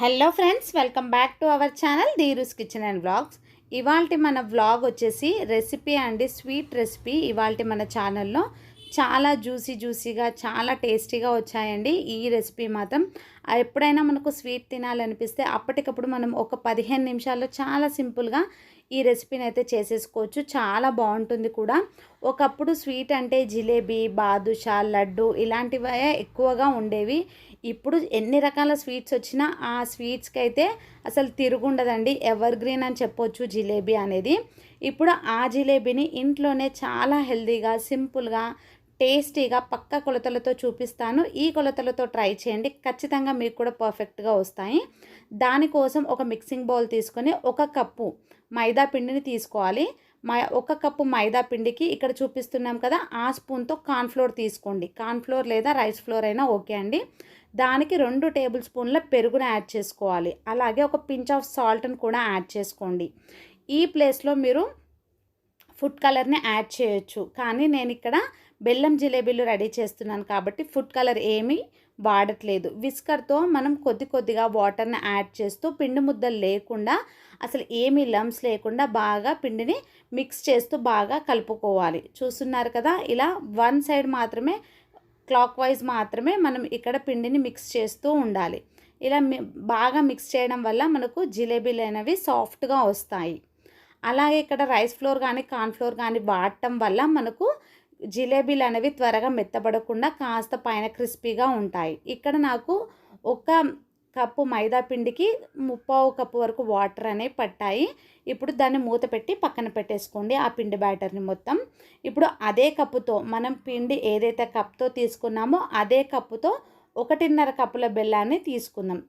Hello friends welcome back to our channel Dheeru's kitchen and vlogs. ఇవాళ మన vlog వచ్చేసి recipe అండి sweet recipe. ఇవాళ మన ఛానల్లో చాలా జ్యూసీ జ్యూసీగా చాలా టేస్టీగా వచ్చాయండి ఈ రెసిపీ మాత్రం. ఎప్పుడైనా మనకు స్వీట్ తినాలనిపిస్తే అప్పటికప్పుడు మనం ఒక పదిహేను నిమిషాల్లో చాలా సింపుల్గా ఈ రెసిపీని అయితే చేసేసుకోవచ్చు. చాలా బాగుంటుంది కూడా. ఒకప్పుడు స్వీట్ అంటే జిలేబీ బాదుషా లడ్డు ఇలాంటివే ఎక్కువగా ఉండేవి. ఇప్పుడు ఎన్ని రకాల స్వీట్స్ వచ్చినా ఆ స్వీట్స్కి అయితే అసలు తిరుగుండదండి. ఎవర్ గ్రీన్ అని చెప్పొచ్చు జిలేబీ అనేది. ఇప్పుడు ఆ జిలేబీని ఇంట్లోనే చాలా హెల్దీగా సింపుల్గా టేస్టీగా పక్క కొలతలతో చూపిస్తాను. ఈ కొలతలతో ట్రై చేయండి. ఖచ్చితంగా మీకు కూడా పర్ఫెక్ట్గా వస్తాయి. దానికోసం ఒక మిక్సింగ్ బౌల్ తీసుకొని ఒక కప్పు మైదా పిండిని తీసుకోవాలి. మై ఒక కప్పు మైదా పిండికి ఇక్కడ చూపిస్తున్నాం కదా ఆ స్పూన్తో కార్న్ఫ్లోర్ తీసుకోండి. కార్న్ఫ్లోర్ లేదా రైస్ ఫ్లోర్ అయినా ఓకే అండి. దానికి రెండు టేబుల్ స్పూన్ల పెరుగును యాడ్ చేసుకోవాలి. అలాగే ఒక పించ్ ఆఫ్ సాల్ట్ని కూడా యాడ్ చేసుకోండి. ఈ ప్లేస్లో మీరు ఫుడ్ కలర్ని యాడ్ చేయొచ్చు. కానీ నేను ఇక్కడ బెల్లం జిలేబీలు రెడీ చేస్తున్నాను కాబట్టి ఫుడ్ కలర్ ఏమీ వాడట్లేదు. విస్కర్తో మనం కొద్ది కొద్దిగా వాటర్ని యాడ్ చేస్తూ పిండి ముద్దలు లేకుండా అసలు ఏమీ లమ్స్ లేకుండా బాగా పిండిని మిక్స్ చేస్తూ బాగా కలుపుకోవాలి. చూస్తున్నారు కదా ఇలా వన్ సైడ్ మాత్రమే క్లాక్ వైజ్ మాత్రమే మనం ఇక్కడ పిండిని మిక్స్ చేస్తూ ఉండాలి. ఇలా బాగా మిక్స్ చేయడం వల్ల మనకు జిలేబీలు అనేవి సాఫ్ట్గా వస్తాయి. అలాగే ఇక్కడ రైస్ ఫ్లోర్ కానీ కార్న్ ఫ్లోర్ కానీ వాడటం వల్ల మనకు జిలేబీలు అనేవి త్వరగా మెత్తబడకుండా కాస్త పైన క్రిస్పీగా ఉంటాయి. ఇక్కడ నాకు ఒక కప్పు మైదా పిండికి ముప్పావు కప్పు వరకు వాటర్ అనేవి పట్టాయి. ఇప్పుడు దాన్ని మూత పెట్టి పక్కన పెట్టేసుకోండి ఆ పిండి బ్యాటర్ని మొత్తం. ఇప్పుడు అదే కప్పుతో మనం పిండి ఏదైతే కప్తో తీసుకున్నామో అదే కప్పుతో ఒకటిన్నర కప్పుల బెల్లాన్ని తీసుకుందాం.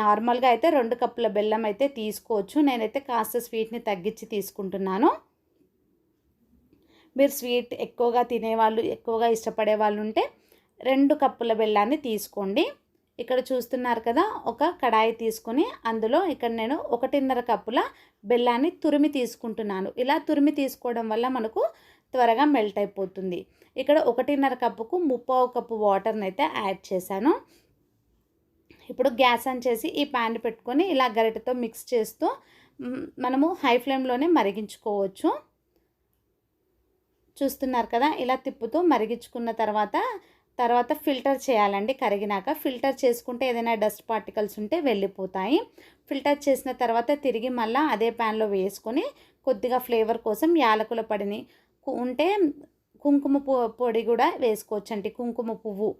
నార్మల్గా అయితే రెండు కప్పుల బెల్లం అయితే తీసుకోవచ్చు. నేనైతే కాస్త స్వీట్ని తగ్గించి తీసుకుంటున్నాను. మీరు స్వీట్ ఎక్కువగా తినేవాళ్ళు ఎక్కువగా ఇష్టపడే వాళ్ళు ఉంటే రెండు కప్పుల బెల్లాన్ని తీసుకోండి. ఇక్కడ చూస్తున్నారు కదా ఒక కడాయి తీసుకొని అందులో ఇక్కడ నేను ఒకటిన్నర కప్పుల బెల్లాన్ని తురిమి తీసుకుంటున్నాను. ఇలా తురిమి తీసుకోవడం వల్ల మనకు త్వరగా మెల్ట్ అయిపోతుంది. ఇక్కడ ఒకటిన్నర కప్పుకు ముప్పావు కప్పు వాటర్ని అయితే యాడ్ చేశాను. ఇప్పుడు గ్యాస్ ఆన్ చేసి ఈ ప్యాన్ పెట్టుకొని ఇలా గరిటతో మిక్స్ చేస్తూ మనము హై ఫ్లేమ్లోనే మరిగించుకోవచ్చు. చూస్తున్నారు కదా ఇలా తిప్పుతూ మరిగించుకున్న తర్వాత తర్వాత ఫిల్టర్ చేయాలండి కరిగినాక. ఫిల్టర్ చేసుకుంటే ఏదైనా డస్ట్ పార్టికల్స్ ఉంటే వెళ్ళిపోతాయి. ఫిల్టర్ చేసిన తర్వాత తిరిగి మళ్ళీ అదే ప్యాన్లో వేసుకొని కొద్దిగా ఫ్లేవర్ కోసం యాలకుల పడిని ఉంటే కుంకుమ పొడి కూడా వేసుకోవచ్చండి. కుంకుమ పువ్వు.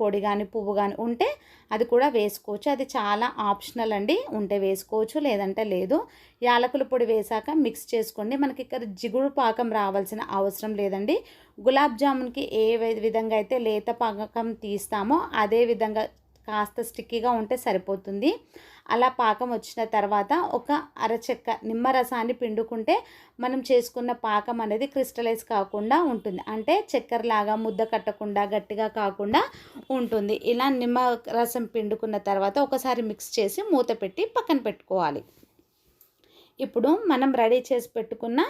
పొడి కానీ పువ్వు కానీ ఉంటే అది కూడా వేసుకోవచ్చు. అది చాలా ఆప్షనల్ అండి. ఉంటే వేసుకోవచ్చు లేదంటే లేదు. యాలకుల పొడి వేసాక మిక్స్ చేసుకోండి. మనకి ఇక్కడ జిగుడు పాకం రావాల్సిన అవసరం లేదండి. గులాబ్ జామున్కి ఏ విధంగా అయితే లేత పాకం తీస్తామో అదే విధంగా కాస్త స్టిక్కీగా ఉంటే సరిపోతుంది. అలా పాకం వచ్చిన తర్వాత ఒక అరచెక్క నిమ్మరసాన్ని పిండుకుంటే మనం చేసుకున్న పాకం అనేది క్రిస్టలైజ్ కాకుండా ఉంటుంది. అంటే చక్కెరలాగా ముద్ద కట్టకుండా గట్టిగా కాకుండా ఉంటుంది. ఇలా నిమ్మ రసం పిండుకున్న తర్వాత ఒకసారి మిక్స్ చేసి మూత పెట్టి పక్కన పెట్టుకోవాలి. ఇప్పుడు మనం రెడీ చేసి పెట్టుకున్న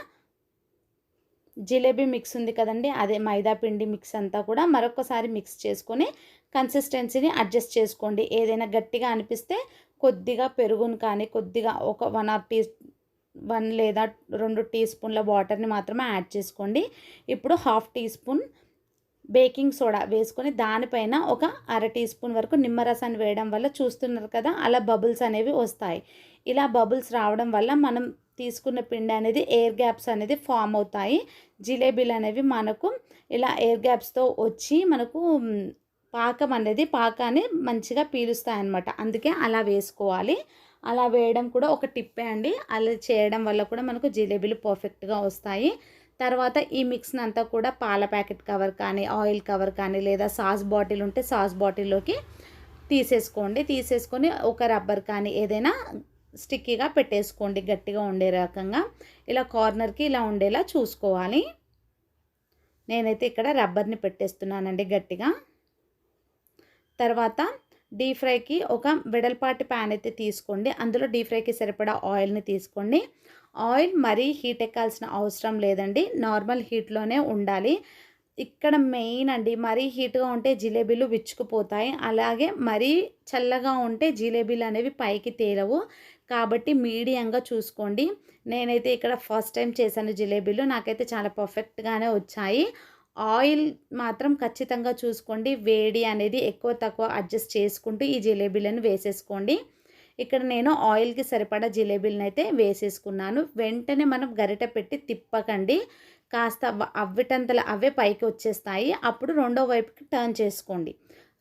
జిలేబీ మిక్స్ ఉంది కదండి అదే మైదా పిండి మిక్స్ అంతా కూడా మరొకసారి మిక్స్ చేసుకొని కన్సిస్టెన్సీని అడ్జస్ట్ చేసుకోండి. ఏదైనా గట్టిగా అనిపిస్తే కొద్దిగా పెరుగును కానీ కొద్దిగా ఒక వన్ ఆర్ టీ వన్ లేదా రెండు టీ స్పూన్ల వాటర్ని మాత్రమే యాడ్ చేసుకోండి. ఇప్పుడు half teaspoon baking soda వేసుకొని దానిపైన ఒక అర టీ స్పూన్ వరకు నిమ్మరసాన్ని వేయడం వల్ల చూస్తున్నారు కదా అలా బబుల్స్ అనేవి వస్తాయి. ఇలా బబుల్స్ రావడం వల్ల మనం తీసుకున్న పిండి అనేది ఎయిర్ గ్యాప్స్ అనేది ఫామ్ అవుతాయి. జిలేబీలు అనేవి మనకు ఇలా ఎయిర్ గ్యాప్స్తో వచ్చి మనకు పాకం అనేది పాకాన్ని మంచిగా పీలుస్తాయి అన్నమాట అందుకే అలా వేసుకోవాలి. అలా వేయడం కూడా ఒక టిప్పే అండి. అలా చేయడం వల్ల కూడా మనకు జిలేబీలు పర్ఫెక్ట్గా వస్తాయి. తర్వాత ఈ మిక్స్ని అంతా కూడా పాల ప్యాకెట్ కవర్ కానీ ఆయిల్ కవర్ కానీ లేదా సాస్ బాటిల్ ఉంటే సాస్ బాటిల్లోకి తీసేసుకోండి. తీసేసుకొని ఒక రబ్బర్ కానీ ఏదైనా స్టిక్కీగా పెట్టేసుకోండి గట్టిగా ఉండే రకంగా. ఇలా కార్నర్కి ఇలా ఉండేలా చూసుకోవాలి. నేనైతే ఇక్కడ రబ్బర్ని పెట్టేస్తున్నానండి గట్టిగా. తర్వాత డీప్ ఫ్రైకి ఒక వెడల్పాటి ప్యాన్ అయితే తీసుకోండి. అందులో డీప్ ఫ్రైకి సరిపడా ఆయిల్ని తీసుకోండి. ఆయిల్ మరీ హీట్ ఎక్కాల్సిన అవసరం లేదండి. నార్మల్ హీట్లోనే ఉండాలి. ఇక్కడ మెయిన్ అండి. మరీ హీట్గా ఉంటే జిలేబీలు విచ్చుకుపోతాయి. అలాగే మరీ చల్లగా ఉంటే జిలేబీలు అనేవి పైకి తేలవు. కాబట్టి మీడియంగా చూసుకోండి. నేనైతే ఇక్కడ ఫస్ట్ టైం చేశాను జిలేబీలు. నాకైతే చాలా పర్ఫెక్ట్గానే వచ్చాయి. ఆయిల్ మాత్రం ఖచ్చితంగా చూసుకోండి. వేడి అనేది ఎక్కువ తక్కువ అడ్జస్ట్ చేసుకుంటూ ఈ జిలేబీలను వేసేసుకోండి. ఇక్కడ నేను ఆయిల్కి సరిపడా జిలేబీలను అయితే వేసేసుకున్నాను. వెంటనే మనం గరిట పెట్టి తిప్పకండి. కాస్త అవ్విటంతలు అవే పైకి వచ్చేస్తాయి. అప్పుడు రెండో వైపుకి టర్న్ చేసుకోండి.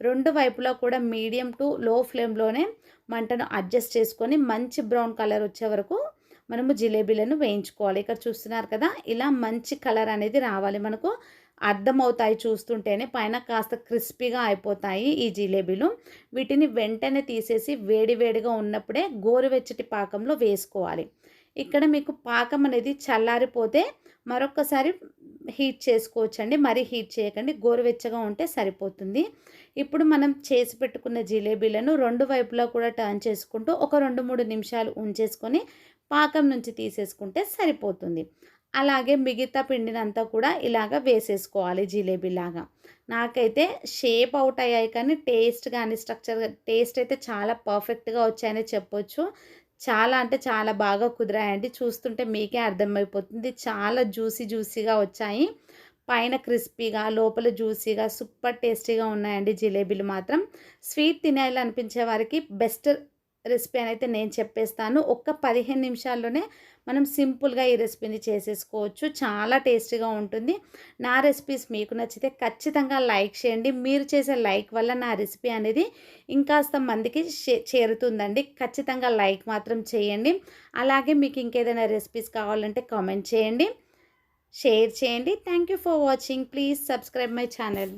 రెండు వైపులా కూడా మీడియం టు లో ఫ్లేమ్లోనే మంటను అడ్జస్ట్ చేసుకొని మంచి బ్రౌన్ కలర్ వచ్చే వరకు మనము జిలేబీలను వేయించుకోవాలి. ఇక్కడ చూస్తున్నారు కదా ఇలా మంచి కలర్ అనేది రావాలి మనకు. అర్థమవుతాయి చూస్తుంటేనే పైన కాస్త క్రిస్పీగా అయిపోతాయి ఈ జిలేబీలు. వీటిని వెంటనే తీసేసి వేడివేడిగా ఉన్నప్పుడే గోరువెచ్చటి పాకంలో వేసుకోవాలి. ఇక్కడ మీకు పాకం అనేది చల్లారిపోతే మరొకసారి హీట్ చేసుకోవచ్చండి. మరీ హీట్ చేయకండి. గోరువెచ్చగా ఉంటే సరిపోతుంది. ఇప్పుడు మనం చేసి పెట్టుకున్న జిలేబీలను రెండు వైపులా కూడా టర్న్ చేసుకుంటూ ఒక రెండు మూడు నిమిషాలు ఉంచేసుకొని పాకం నుంచి తీసేసుకుంటే సరిపోతుంది. అలాగే మిగతా పిండినంతా కూడా ఇలాగ వేసేసుకోవాలి జిలేబీలాగా. నాకైతే షేప్ అవుట్ అయ్యాయి కానీ టేస్ట్ కానీ స్ట్రక్చర్ టేస్ట్ అయితే చాలా పర్ఫెక్ట్గా వచ్చాయని చెప్పొచ్చు. చాలా అంటే చాలా బాగా కుదిరాయండి. చూస్తుంటే మీకే అర్థమైపోతుంది. చాలా జ్యూసీ జ్యూసీగా వచ్చాయి. పైన క్రిస్పీగా లోపల జ్యూసీగా సూపర్ టేస్టీగా ఉన్నాయండి జిలేబీలు మాత్రం. స్వీట్ తినేయాలనిపించే వారికి బెస్ట్ రెసిపీ అని అయితే నేను చెప్పేస్తాను. ఒక్క పదిహేను నిమిషాల్లోనే మనం సింపుల్గా ఈ రెసిపీని చేసేసుకోవచ్చు. చాలా టేస్టీగా ఉంటుంది. నా రెసిపీస్ మీకు నచ్చితే ఖచ్చితంగా లైక్ చేయండి. మీరు చేసే లైక్ వల్ల నా రెసిపీ అనేది ఇంకాస్త మందికి చేరుతుందండి. ఖచ్చితంగా లైక్ మాత్రం చేయండి. అలాగే మీకు ఇంకేదైనా రెసిపీస్ కావాలంటే కామెంట్ చేయండి. షేర్ చేయండి. Thank you for watching. Please subscribe my channel.